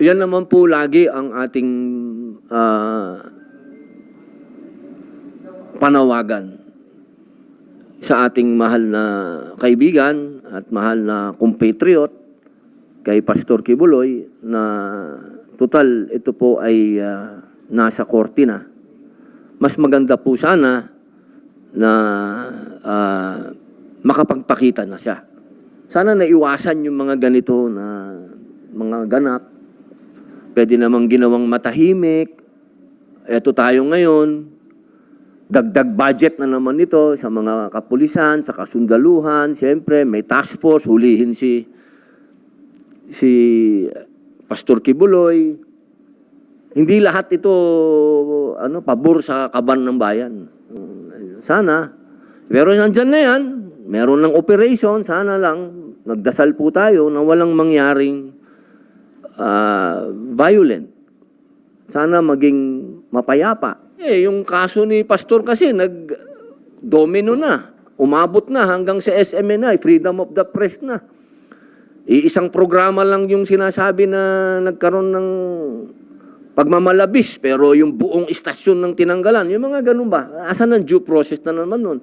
Yan naman po lagi ang ating ah, panawagan sa ating mahal na kaibigan at mahal na compatriot kay Pastor Kibuloy na total ito po ay ah, nasa korte na. Mas maganda po sana na ah, makapagpakita na siya. Sana naiwasan yung mga ganito na mga ganap. Pwede namang ginawang matahimik. Eto tayo ngayon, dagdag budget na naman ito sa mga kapulisan, sa kasundaluhan. Siyempre, may task force, hulihin si si Pastor Kibuloy. Hindi lahat ito ano pabor sa kaban ng bayan. Sana. Pero nandyan na yan. Meron ng operation. Sana lang nagdasal po tayo na walang mangyaring ah, violent. Sana maging mapayapa. Eh, yung kaso ni Pastor kasi nag domino na. Umabot na hanggang sa SMNI, Freedom of the Press na. Iisang programa lang yung sinasabi na nagkaroon ng pagmamalabis pero yung buong istasyon ng tinanggalan. Yung mga ganun ba? Asan ang due process na naman nun?